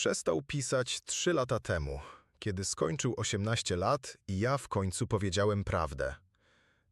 Przestał pisać trzy lata temu, kiedy skończył 18 lat i ja w końcu powiedziałem prawdę.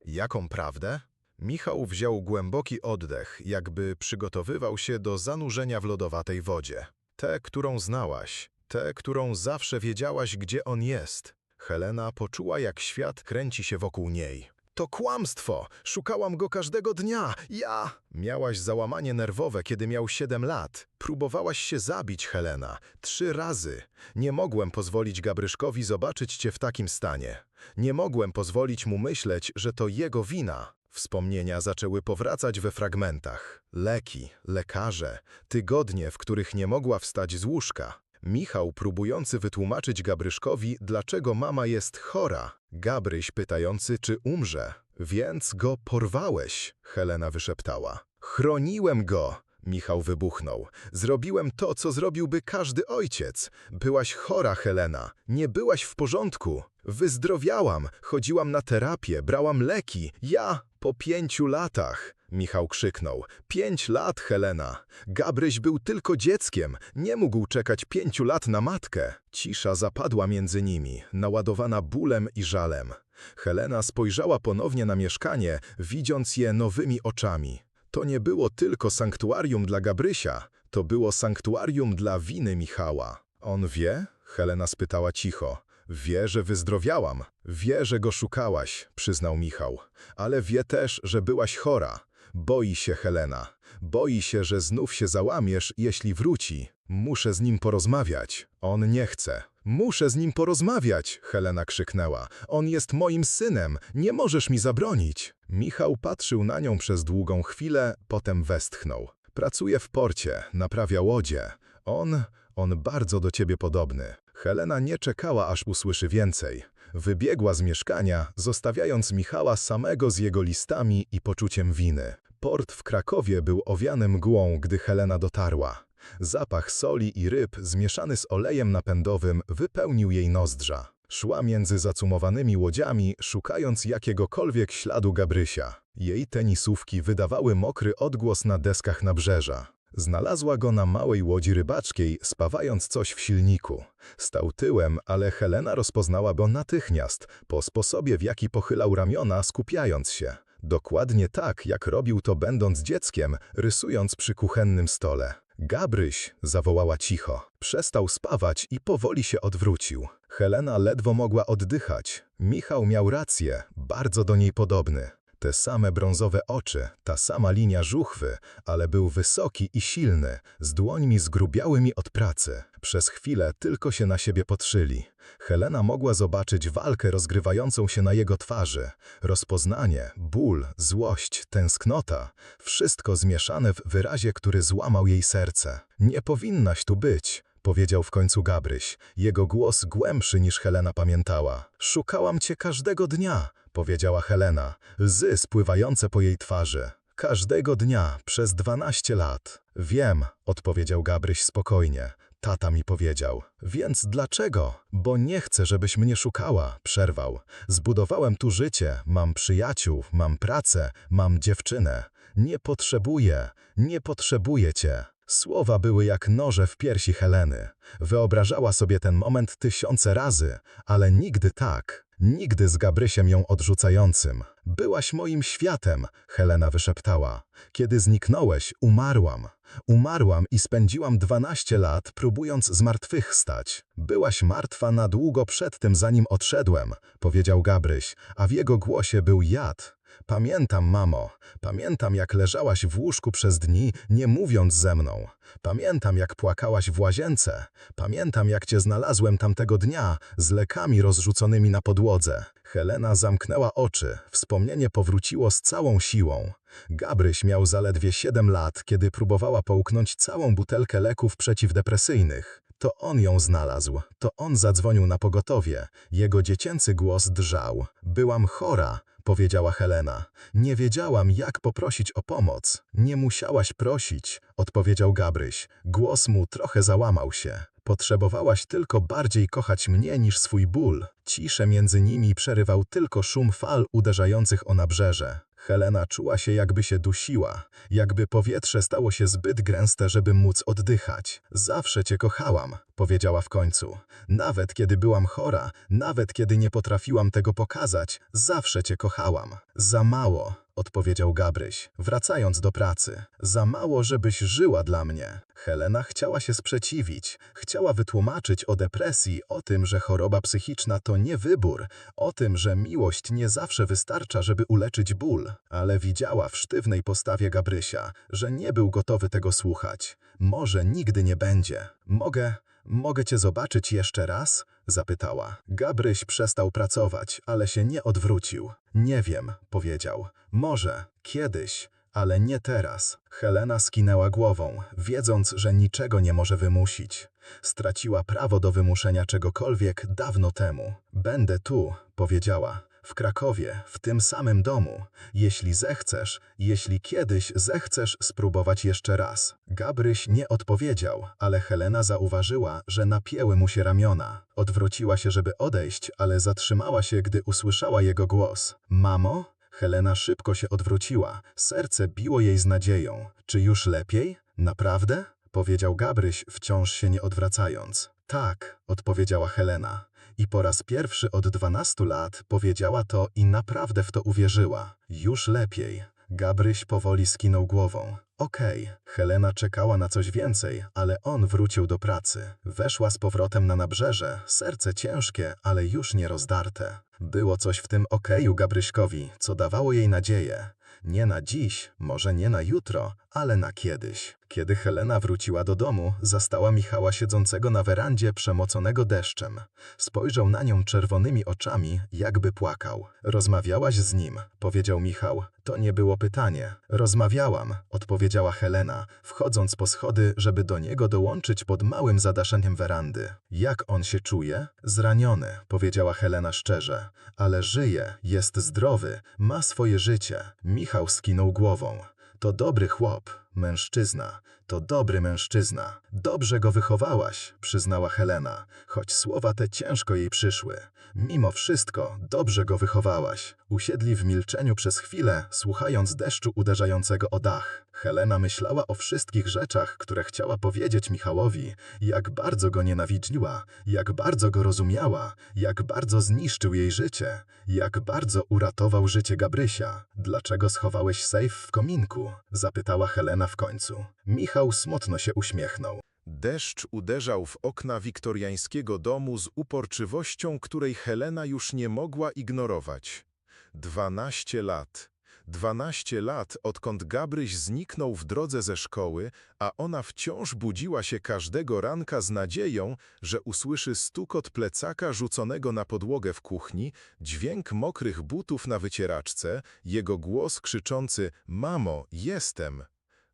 Jaką prawdę? Michał wziął głęboki oddech, jakby przygotowywał się do zanurzenia w lodowatej wodzie. Tę, którą znałaś, tę, którą zawsze wiedziałaś, gdzie on jest. Helena poczuła, jak świat kręci się wokół niej. To kłamstwo! Szukałam go każdego dnia! Ja! Miałaś załamanie nerwowe, kiedy miał 7 lat. Próbowałaś się zabić, Helena. Trzy razy. Nie mogłem pozwolić Gabryszkowi zobaczyć cię w takim stanie. Nie mogłem pozwolić mu myśleć, że to jego wina. Wspomnienia zaczęły powracać we fragmentach. Leki, lekarze, tygodnie, w których nie mogła wstać z łóżka. Michał próbujący wytłumaczyć Gabryszkowi, dlaczego mama jest chora. Gabryś pytający, czy umrze. Więc go porwałeś, Helena wyszeptała. Chroniłem go, Michał wybuchnął. Zrobiłem to, co zrobiłby każdy ojciec. Byłaś chora, Helena. Nie byłaś w porządku. Wyzdrowiałam, chodziłam na terapię, brałam leki. Ja po pięciu latach. Michał krzyknął. Pięć lat, Helena. Gabryś był tylko dzieckiem. Nie mógł czekać pięciu lat na matkę. Cisza zapadła między nimi, naładowana bólem i żalem. Helena spojrzała ponownie na mieszkanie, widząc je nowymi oczami. To nie było tylko sanktuarium dla Gabrysia, to było sanktuarium dla winy Michała. On wie? Helena spytała cicho. Wie, że wyzdrowiałam. Wie, że go szukałaś, przyznał Michał. Ale wie też, że byłaś chora. Boi się Helena. Boi się, że znów się załamiesz, jeśli wróci. Muszę z nim porozmawiać. On nie chce. Muszę z nim porozmawiać, Helena krzyknęła. On jest moim synem. Nie możesz mi zabronić. Michał patrzył na nią przez długą chwilę, potem westchnął. Pracuje w porcie, naprawia łodzie. On, on bardzo do ciebie podobny. Helena nie czekała, aż usłyszy więcej. Wybiegła z mieszkania, zostawiając Michała samego z jego listami i poczuciem winy. Port w Krakowie był owiany mgłą, gdy Helena dotarła. Zapach soli i ryb zmieszany z olejem napędowym wypełnił jej nozdrza. Szła między zacumowanymi łodziami, szukając jakiegokolwiek śladu Gabrysia. Jej tenisówki wydawały mokry odgłos na deskach nabrzeża. Znalazła go na małej łodzi rybackiej, spawając coś w silniku. Stał tyłem, ale Helena rozpoznała go natychmiast, po sposobie w jaki pochylał ramiona, skupiając się. Dokładnie tak, jak robił to będąc dzieckiem, rysując przy kuchennym stole. Gabryś, zawołała cicho. Przestał spawać i powoli się odwrócił. Helena ledwo mogła oddychać. Michał miał rację, bardzo do niej podobny. Te same brązowe oczy, ta sama linia żuchwy, ale był wysoki i silny, z dłońmi zgrubiałymi od pracy. Przez chwilę tylko się na siebie podszyli. Helena mogła zobaczyć walkę rozgrywającą się na jego twarzy. Rozpoznanie, ból, złość, tęsknota. Wszystko zmieszane w wyrazie, który złamał jej serce. Nie powinnaś tu być, powiedział w końcu Gabryś. Jego głos głębszy niż Helena pamiętała. Szukałam cię każdego dnia, powiedziała Helena, łzy spływające po jej twarzy. Każdego dnia, przez dwanaście lat. Wiem, odpowiedział Gabryś spokojnie. Tata mi powiedział. Więc dlaczego? Bo nie chcę, żebyś mnie szukała, przerwał. Zbudowałem tu życie, mam przyjaciół, mam pracę, mam dziewczynę. Nie potrzebuję, nie potrzebuję cię. Słowa były jak noże w piersi Heleny. Wyobrażała sobie ten moment tysiące razy, ale nigdy tak. Nigdy z Gabrysiem ją odrzucającym. Byłaś moim światem, Helena wyszeptała. Kiedy zniknąłeś, umarłam. Umarłam i spędziłam dwanaście lat, próbując zmartwychwstać. Byłaś martwa na długo przed tym, zanim odszedłem, powiedział Gabryś, a w jego głosie był jad. Pamiętam, mamo, pamiętam jak leżałaś w łóżku przez dni, nie mówiąc ze mną. Pamiętam jak płakałaś w łazience. Pamiętam jak cię znalazłem tamtego dnia z lekami rozrzuconymi na podłodze. Helena zamknęła oczy, wspomnienie powróciło z całą siłą. Gabryś miał zaledwie siedem lat, kiedy próbowała połknąć całą butelkę leków przeciwdepresyjnych. To on ją znalazł, to on zadzwonił na pogotowie. Jego dziecięcy głos drżał. Byłam chora, powiedziała Helena. Nie wiedziałam, jak poprosić o pomoc. Nie musiałaś prosić, odpowiedział Gabryś. Głos mu trochę załamał się. Potrzebowałaś tylko bardziej kochać mnie niż swój ból. Ciszę między nimi przerywał tylko szum fal uderzających o nabrzeże. Helena czuła się jakby się dusiła, jakby powietrze stało się zbyt gęste, żeby móc oddychać. Zawsze cię kochałam, powiedziała w końcu. Nawet kiedy byłam chora, nawet kiedy nie potrafiłam tego pokazać, zawsze cię kochałam. Za mało, odpowiedział Gabryś, wracając do pracy. Za mało, żebyś żyła dla mnie. Helena chciała się sprzeciwić, chciała wytłumaczyć o depresji, o tym, że choroba psychiczna to nie wybór, o tym, że miłość nie zawsze wystarcza, żeby uleczyć ból, ale widziała w sztywnej postawie Gabrysia, że nie był gotowy tego słuchać. Może nigdy nie będzie. Mogę, mogę cię zobaczyć jeszcze raz? zapytała. Gabryś przestał pracować, ale się nie odwrócił. Nie wiem, powiedział. Może, kiedyś, ale nie teraz. Helena skinęła głową, wiedząc, że niczego nie może wymusić. Straciła prawo do wymuszenia czegokolwiek dawno temu. Będę tu, powiedziała. W Krakowie, w tym samym domu. Jeśli zechcesz, jeśli kiedyś zechcesz spróbować jeszcze raz. Gabryś nie odpowiedział, ale Helena zauważyła, że napięły mu się ramiona. Odwróciła się, żeby odejść, ale zatrzymała się, gdy usłyszała jego głos. Mamo? Helena szybko się odwróciła. Serce biło jej z nadzieją. Czy już lepiej? Naprawdę? Powiedział Gabryś, wciąż się nie odwracając. Tak, odpowiedziała Helena. I po raz pierwszy od dwunastu lat powiedziała to i naprawdę w to uwierzyła. Już lepiej. Gabryś powoli skinął głową. Okej, Helena czekała na coś więcej, ale on wrócił do pracy. Weszła z powrotem na nabrzeże, serce ciężkie, ale już nie rozdarte. Było coś w tym okeju Gabryśkowi, co dawało jej nadzieję. Nie na dziś, może nie na jutro, ale na kiedyś. Kiedy Helena wróciła do domu, zastała Michała siedzącego na werandzie przemoconego deszczem. Spojrzał na nią czerwonymi oczami, jakby płakał. Rozmawiałaś z nim, powiedział Michał. To nie było pytanie. Rozmawiałam, odpowiedziała Helena, wchodząc po schody, żeby do niego dołączyć pod małym zadaszeniem werandy. Jak on się czuje? Zraniony, powiedziała Helena szczerze. Ale żyje, jest zdrowy, ma swoje życie. Michał skinął głową. To dobry chłop, mężczyzna, to dobry mężczyzna. Dobrze go wychowałaś, przyznała Helena, choć słowa te ciężko jej przyszły. Mimo wszystko, dobrze go wychowałaś. Usiedli w milczeniu przez chwilę, słuchając deszczu uderzającego o dach. Helena myślała o wszystkich rzeczach, które chciała powiedzieć Michałowi, jak bardzo go nienawidziła, jak bardzo go rozumiała, jak bardzo zniszczył jej życie, jak bardzo uratował życie Gabrysia. Dlaczego schowałeś sejf w kominku? zapytała Helena w końcu. Michał smutno się uśmiechnął. Deszcz uderzał w okna wiktoriańskiego domu z uporczywością, której Helena już nie mogła ignorować. Dwanaście lat. Dwanaście lat, odkąd Gabryś zniknął w drodze ze szkoły, a ona wciąż budziła się każdego ranka z nadzieją, że usłyszy stukot plecaka rzuconego na podłogę w kuchni, dźwięk mokrych butów na wycieraczce, jego głos krzyczący „Mamo, jestem!”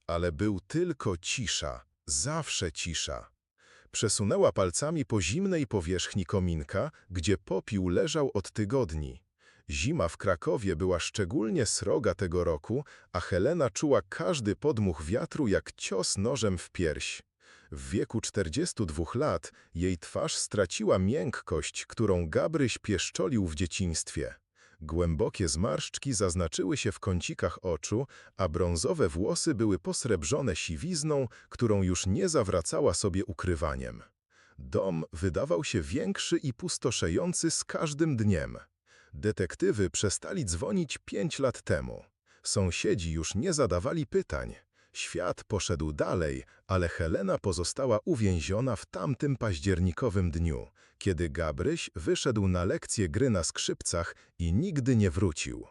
Ale był tylko cisza. Zawsze cisza. Przesunęła palcami po zimnej powierzchni kominka, gdzie popiół leżał od tygodni. Zima w Krakowie była szczególnie sroga tego roku, a Helena czuła każdy podmuch wiatru jak cios nożem w pierś. W wieku 42 lat jej twarz straciła miękkość, którą Gabryś pieszczolił w dzieciństwie. Głębokie zmarszczki zaznaczyły się w kącikach oczu, a brązowe włosy były posrebrzone siwizną, którą już nie zawracała sobie ukrywaniem. Dom wydawał się większy i pustoszejący z każdym dniem. Detektywy przestali dzwonić pięć lat temu. Sąsiedzi już nie zadawali pytań. Świat poszedł dalej, ale Helena pozostała uwięziona w tamtym październikowym dniu, kiedy Gabryś wyszedł na lekcję gry na skrzypcach i nigdy nie wrócił.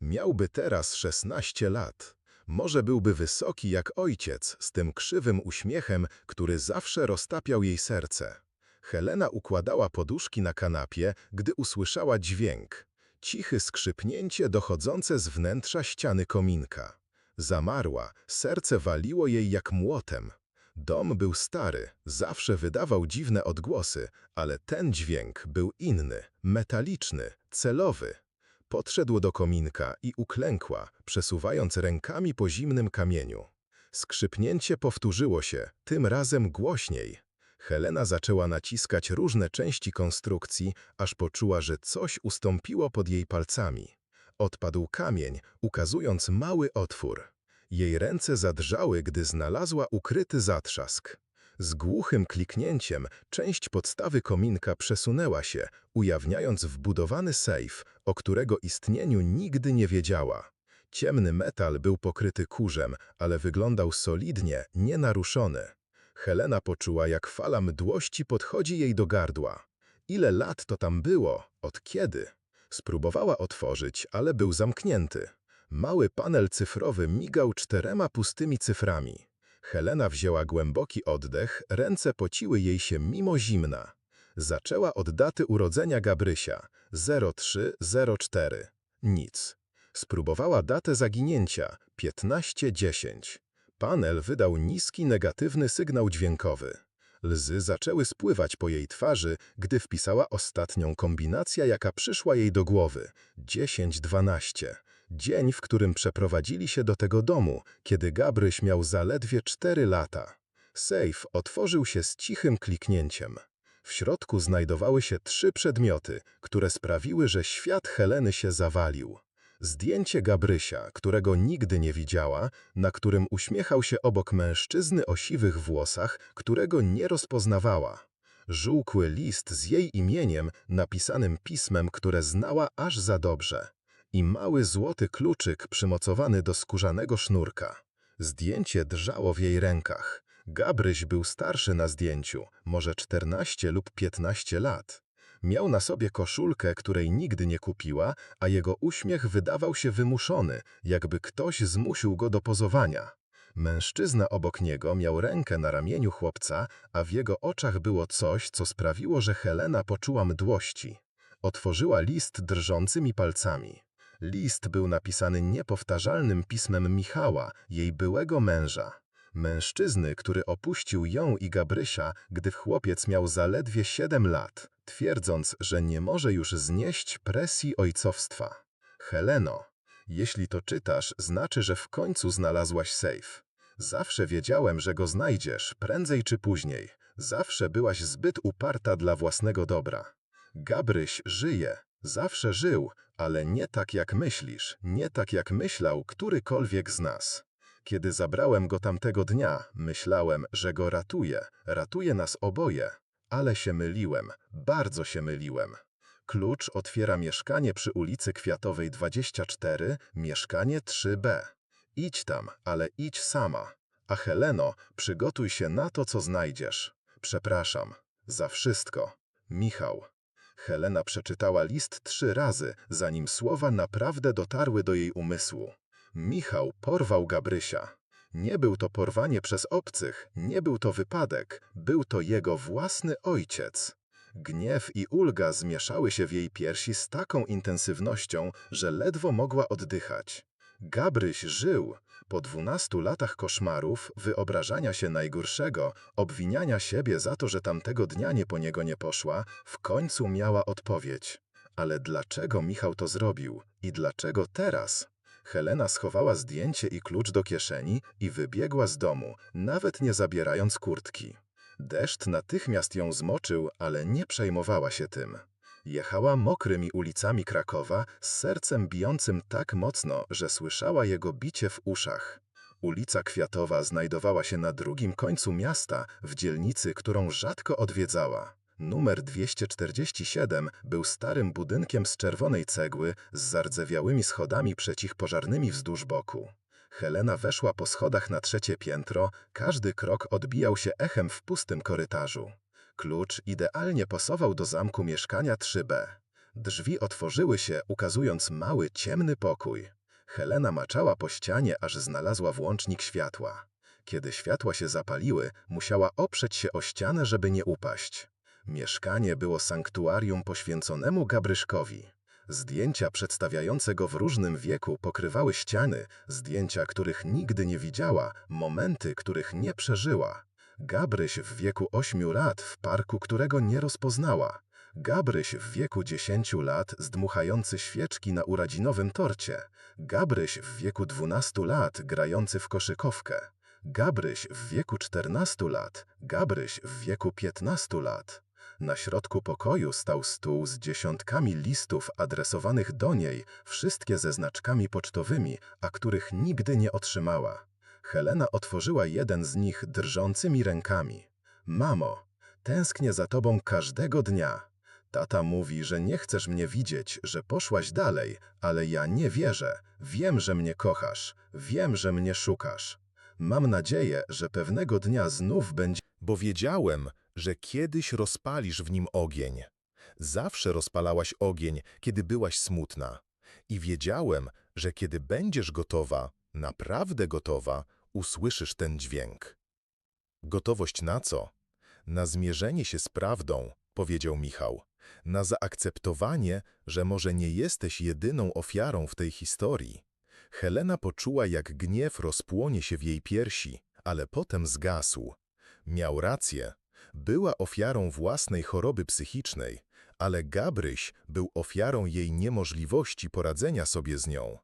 Miałby teraz 16 lat. Może byłby wysoki jak ojciec, z tym krzywym uśmiechem, który zawsze roztapiał jej serce. Helena układała poduszki na kanapie, gdy usłyszała dźwięk. Cichy skrzypnięcie dochodzące z wnętrza ściany kominka. Zamarła, serce waliło jej jak młotem. Dom był stary, zawsze wydawał dziwne odgłosy, ale ten dźwięk był inny, metaliczny, celowy. Podszedł do kominka i uklękła, przesuwając rękami po zimnym kamieniu. Skrzypnięcie powtórzyło się, tym razem głośniej. Helena zaczęła naciskać różne części konstrukcji, aż poczuła, że coś ustąpiło pod jej palcami. odpadł kamień, ukazując mały otwór. Jej ręce zadrżały, gdy znalazła ukryty zatrzask. Z głuchym kliknięciem część podstawy kominka przesunęła się, ujawniając wbudowany sejf, o którego istnieniu nigdy nie wiedziała. Ciemny metal był pokryty kurzem, ale wyglądał solidnie, nienaruszony. Helena poczuła, jak fala mdłości podchodzi jej do gardła. Ile lat to tam było? Od kiedy? Spróbowała otworzyć, ale był zamknięty. Mały panel cyfrowy migał czterema pustymi cyframi. Helena wzięła głęboki oddech, ręce pociły jej się mimo zimna. Zaczęła od daty urodzenia Gabrysia 0304. Nic. Spróbowała datę zaginięcia 1510. Panel wydał niski negatywny sygnał dźwiękowy. Łzy zaczęły spływać po jej twarzy, gdy wpisała ostatnią kombinację, jaka przyszła jej do głowy 10-12. Dzień, w którym przeprowadzili się do tego domu, kiedy Gabryś miał zaledwie cztery lata. Sejf otworzył się z cichym kliknięciem. W środku znajdowały się trzy przedmioty, które sprawiły, że świat Heleny się zawalił. Zdjęcie Gabrysia, którego nigdy nie widziała, na którym uśmiechał się obok mężczyzny o siwych włosach, którego nie rozpoznawała. Żółkły list z jej imieniem, napisanym pismem, które znała aż za dobrze. I mały złoty kluczyk przymocowany do skórzanego sznurka. Zdjęcie drżało w jej rękach. Gabryś był starszy na zdjęciu, może 14 lub 15 lat. Miał na sobie koszulkę, której nigdy nie kupiła, a jego uśmiech wydawał się wymuszony, jakby ktoś zmusił go do pozowania. Mężczyzna obok niego miał rękę na ramieniu chłopca, a w jego oczach było coś, co sprawiło, że Helena poczuła mdłości. Otworzyła list drżącymi palcami. List był napisany niepowtarzalnym pismem Michała, jej byłego męża. Mężczyzny, który opuścił ją i Gabrysia, gdy chłopiec miał zaledwie siedem lat, twierdząc, że nie może już znieść presji ojcowstwa. Heleno, jeśli to czytasz, znaczy, że w końcu znalazłaś sejf. Zawsze wiedziałem, że go znajdziesz, prędzej czy później. Zawsze byłaś zbyt uparta dla własnego dobra. Gabryś żyje, zawsze żył, ale nie tak jak myślisz, nie tak jak myślał którykolwiek z nas. Kiedy zabrałem go tamtego dnia, myślałem, że go ratuje, ratuje nas oboje. Ale się myliłem, bardzo się myliłem. Klucz otwiera mieszkanie przy ulicy Kwiatowej 24, mieszkanie 3B. Idź tam, ale idź sama. A Heleno, przygotuj się na to, co znajdziesz. Przepraszam. Za wszystko. Michał. Helena przeczytała list trzy razy, zanim słowa naprawdę dotarły do jej umysłu. Michał porwał Gabrysia. Nie był to porwanie przez obcych, nie był to wypadek, był to jego własny ojciec. Gniew i ulga zmieszały się w jej piersi z taką intensywnością, że ledwo mogła oddychać. Gabryś żył. Po dwunastu latach koszmarów, wyobrażania się najgorszego, obwiniania siebie za to, że tamtego dnia nie po niego nie poszła, w końcu miała odpowiedź. Ale dlaczego Michał to zrobił? I dlaczego teraz? Helena schowała zdjęcie i klucz do kieszeni i wybiegła z domu, nawet nie zabierając kurtki. Deszcz natychmiast ją zmoczył, ale nie przejmowała się tym. Jechała mokrymi ulicami Krakowa z sercem bijącym tak mocno, że słyszała jego bicie w uszach. Ulica Kwiatowa znajdowała się na drugim końcu miasta, w dzielnicy, którą rzadko odwiedzała. Numer 247 był starym budynkiem z czerwonej cegły z zardzewiałymi schodami przeciwpożarnymi wzdłuż boku. Helena weszła po schodach na trzecie piętro, każdy krok odbijał się echem w pustym korytarzu. Klucz idealnie pasował do zamku mieszkania 3B. Drzwi otworzyły się, ukazując mały, ciemny pokój. Helena maczała po ścianie, aż znalazła włącznik światła. Kiedy światła się zapaliły, musiała oprzeć się o ścianę, żeby nie upaść. Mieszkanie było sanktuarium poświęconemu Gabryszkowi. Zdjęcia przedstawiające go w różnym wieku pokrywały ściany, zdjęcia, których nigdy nie widziała, momenty, których nie przeżyła. Gabryś w wieku ośmiu lat w parku, którego nie rozpoznała. Gabryś w wieku dziesięciu lat zdmuchający świeczki na urodzinowym torcie. Gabryś w wieku dwunastu lat grający w koszykówkę. Gabryś w wieku czternastu lat. Gabryś w wieku piętnastu lat. Na środku pokoju stał stół z dziesiątkami listów adresowanych do niej, wszystkie ze znaczkami pocztowymi, a których nigdy nie otrzymała. Helena otworzyła jeden z nich drżącymi rękami. Mamo, tęsknię za tobą każdego dnia. Tata mówi, że nie chcesz mnie widzieć, że poszłaś dalej, ale ja nie wierzę. Wiem, że mnie kochasz. Wiem, że mnie szukasz. Mam nadzieję, że pewnego dnia znów będzie. Bo wiedziałem, że kiedyś rozpalisz w nim ogień. Zawsze rozpalałaś ogień, kiedy byłaś smutna. I wiedziałem, że kiedy będziesz gotowa, naprawdę gotowa, usłyszysz ten dźwięk. Gotowość na co? Na zmierzenie się z prawdą, powiedział Michał. Na zaakceptowanie, że może nie jesteś jedyną ofiarą w tej historii. Helena poczuła, jak gniew rozpłonie się w jej piersi, ale potem zgasł. Miał rację. Była ofiarą własnej choroby psychicznej, ale Gabryś był ofiarą jej niemożliwości poradzenia sobie z nią.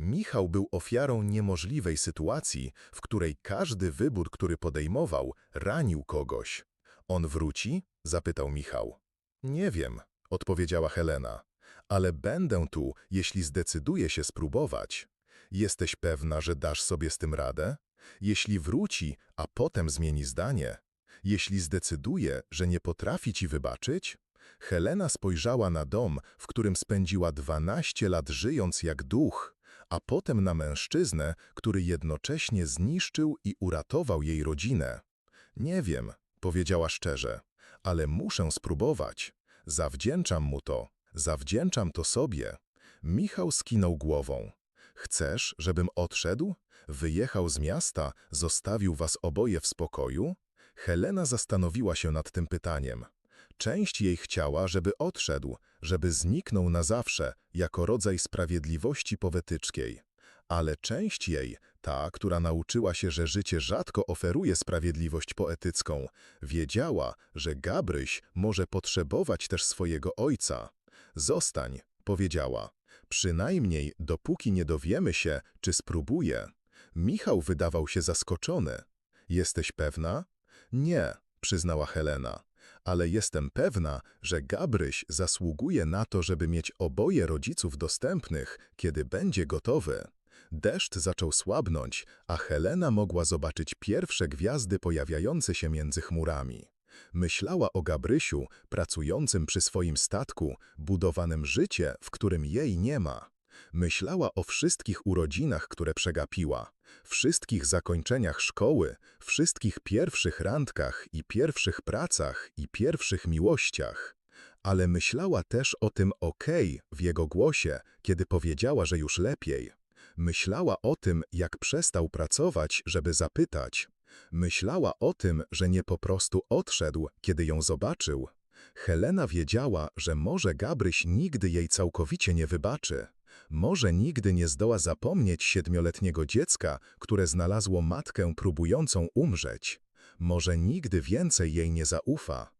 Michał był ofiarą niemożliwej sytuacji, w której każdy wybór, który podejmował, ranił kogoś. On wróci? zapytał Michał. Nie wiem, odpowiedziała Helena, ale będę tu, jeśli zdecyduję się spróbować. Jesteś pewna, że dasz sobie z tym radę? Jeśli wróci, a potem zmieni zdanie? Jeśli zdecyduje, że nie potrafi ci wybaczyć? Helena spojrzała na dom, w którym spędziła 12 lat żyjąc jak duch, a potem na mężczyznę, który jednocześnie zniszczył i uratował jej rodzinę. Nie wiem, powiedziała szczerze, ale muszę spróbować. Zawdzięczam mu to, zawdzięczam to sobie. Michał skinął głową. Chcesz, żebym odszedł? Wyjechał z miasta, zostawił was oboje w spokoju? Helena zastanowiła się nad tym pytaniem. Część jej chciała, żeby odszedł, żeby zniknął na zawsze, jako rodzaj sprawiedliwości poetycznej. Ale część jej, ta, która nauczyła się, że życie rzadko oferuje sprawiedliwość poetycką, wiedziała, że Gabryś może potrzebować też swojego ojca. Zostań, powiedziała. Przynajmniej dopóki nie dowiemy się, czy spróbuje. Michał wydawał się zaskoczony. Jesteś pewna? Nie, przyznała Helena. Ale jestem pewna, że Gabryś zasługuje na to, żeby mieć oboje rodziców dostępnych, kiedy będzie gotowy. Deszcz zaczął słabnąć, a Helena mogła zobaczyć pierwsze gwiazdy pojawiające się między chmurami. Myślała o Gabrysiu, pracującym przy swoim statku, budowanym życie, w którym jej nie ma. Myślała o wszystkich urodzinach, które przegapiła, wszystkich zakończeniach szkoły, wszystkich pierwszych randkach i pierwszych pracach i pierwszych miłościach. Ale myślała też o tym okej w jego głosie, kiedy powiedziała, że już lepiej. Myślała o tym, jak przestał pracować, żeby zapytać. Myślała o tym, że nie po prostu odszedł, kiedy ją zobaczył. Helena wiedziała, że może Gabryś nigdy jej całkowicie nie wybaczy. Może nigdy nie zdoła zapomnieć siedmioletniego dziecka, które znalazło matkę próbującą umrzeć. Może nigdy więcej jej nie zaufa.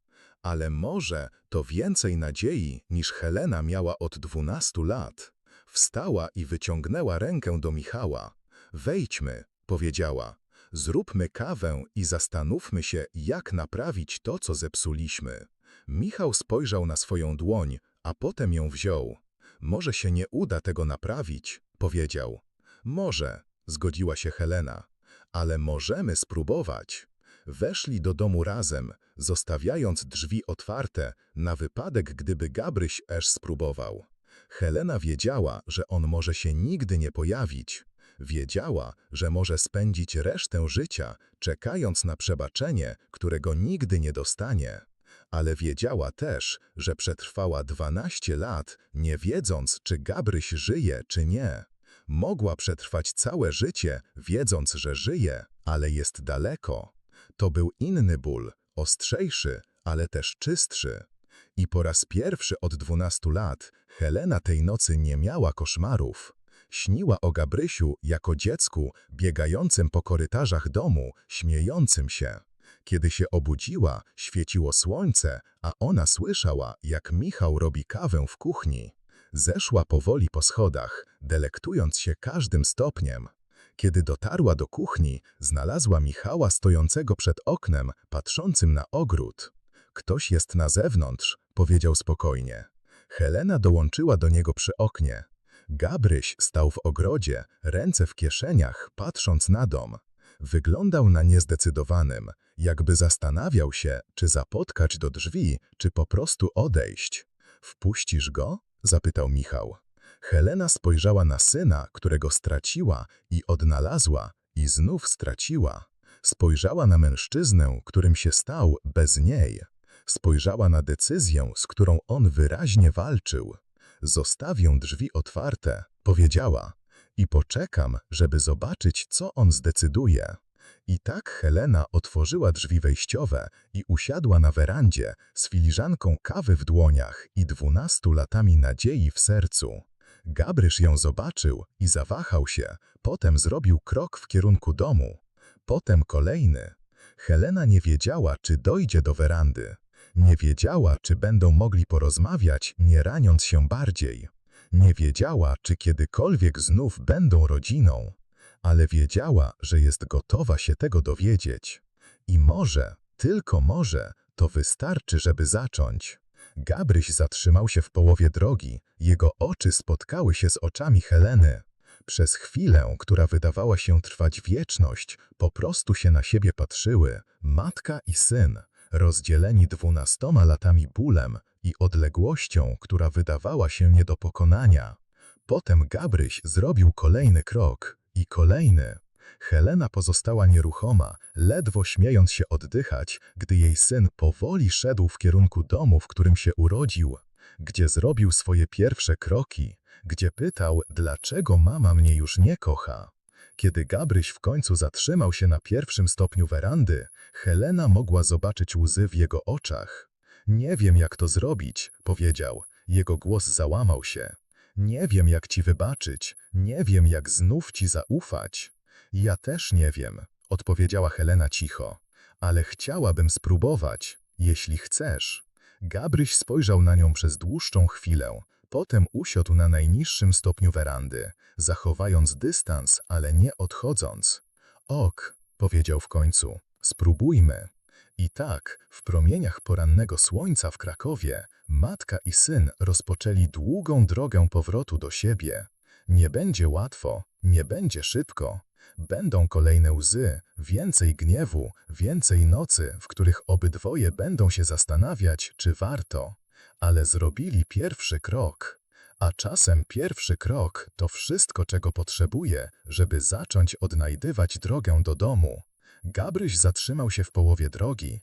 Ale może to więcej nadziei, niż Helena miała od dwunastu lat. Wstała i wyciągnęła rękę do Michała. Wejdźmy, powiedziała. Zróbmy kawę i zastanówmy się, jak naprawić to, co zepsuliśmy. Michał spojrzał na swoją dłoń, a potem ją wziął. Może się nie uda tego naprawić, powiedział. Może, zgodziła się Helena, ale możemy spróbować. Weszli do domu razem, zostawiając drzwi otwarte na wypadek, gdyby Gabryś Esz spróbował. Helena wiedziała, że on może się nigdy nie pojawić. Wiedziała, że może spędzić resztę życia, czekając na przebaczenie, którego nigdy nie dostanie. Ale wiedziała też, że przetrwała 12 lat, nie wiedząc, czy Gabryś żyje, czy nie. Mogła przetrwać całe życie, wiedząc, że żyje, ale jest daleko. To był inny ból, ostrzejszy, ale też czystszy. I po raz pierwszy od 12 lat Helena tej nocy nie miała koszmarów. Śniła o Gabrysiu jako dziecku biegającym po korytarzach domu, śmiejącym się. Kiedy się obudziła, świeciło słońce, a ona słyszała, jak Michał robi kawę w kuchni. Zeszła powoli po schodach, delektując się każdym stopniem. Kiedy dotarła do kuchni, znalazła Michała stojącego przed oknem, patrzącym na ogród. Ktoś jest na zewnątrz, powiedział spokojnie. Helena dołączyła do niego przy oknie. Gabryś stał w ogrodzie, ręce w kieszeniach, patrząc na dom. Wyglądał na niezdecydowanym, jakby zastanawiał się, czy zapotkać do drzwi, czy po prostu odejść. Wpuścisz go? zapytał Michał. Helena spojrzała na syna, którego straciła i odnalazła, i znów straciła. Spojrzała na mężczyznę, którym się stał bez niej. Spojrzała na decyzję, z którą on wyraźnie walczył. Zostawię drzwi otwarte, powiedziała, i poczekam, żeby zobaczyć, co on zdecyduje. I tak Helena otworzyła drzwi wejściowe i usiadła na werandzie z filiżanką kawy w dłoniach i dwunastu latami nadziei w sercu. Gabrysz ją zobaczył i zawahał się, potem zrobił krok w kierunku domu. Potem kolejny. Helena nie wiedziała, czy dojdzie do werandy. Nie wiedziała, czy będą mogli porozmawiać, nie raniąc się bardziej. Nie wiedziała, czy kiedykolwiek znów będą rodziną, ale wiedziała, że jest gotowa się tego dowiedzieć. I może, tylko może, to wystarczy, żeby zacząć. Gabryś zatrzymał się w połowie drogi, jego oczy spotkały się z oczami Heleny. Przez chwilę, która wydawała się trwać wieczność, po prostu się na siebie patrzyły, matka i syn, rozdzieleni dwunastoma latami bólem i odległością, która wydawała się nie do pokonania. Potem Gabryś zrobił kolejny krok i kolejny. Helena pozostała nieruchoma, ledwo śmiejąc się oddychać, gdy jej syn powoli szedł w kierunku domu, w którym się urodził, gdzie zrobił swoje pierwsze kroki, gdzie pytał, dlaczego mama mnie już nie kocha. Kiedy Gabryś w końcu zatrzymał się na pierwszym stopniu werandy, Helena mogła zobaczyć łzy w jego oczach. Nie wiem, jak to zrobić, powiedział. Jego głos załamał się. Nie wiem, jak ci wybaczyć, nie wiem, jak znów ci zaufać. Ja też nie wiem, odpowiedziała Helena cicho, ale chciałabym spróbować, jeśli chcesz. Gabryś spojrzał na nią przez dłuższą chwilę, potem usiadł na najniższym stopniu werandy, zachowając dystans, ale nie odchodząc. Ok, powiedział w końcu, spróbujmy. I tak, w promieniach porannego słońca w Krakowie, matka i syn rozpoczęli długą drogę powrotu do siebie. Nie będzie łatwo, nie będzie szybko. Będą kolejne łzy, więcej gniewu, więcej nocy, w których obydwoje będą się zastanawiać, czy warto. Ale zrobili pierwszy krok. A czasem pierwszy krok to wszystko, czego potrzebuje, żeby zacząć odnajdywać drogę do domu. Gabryś zatrzymał się w połowie drogi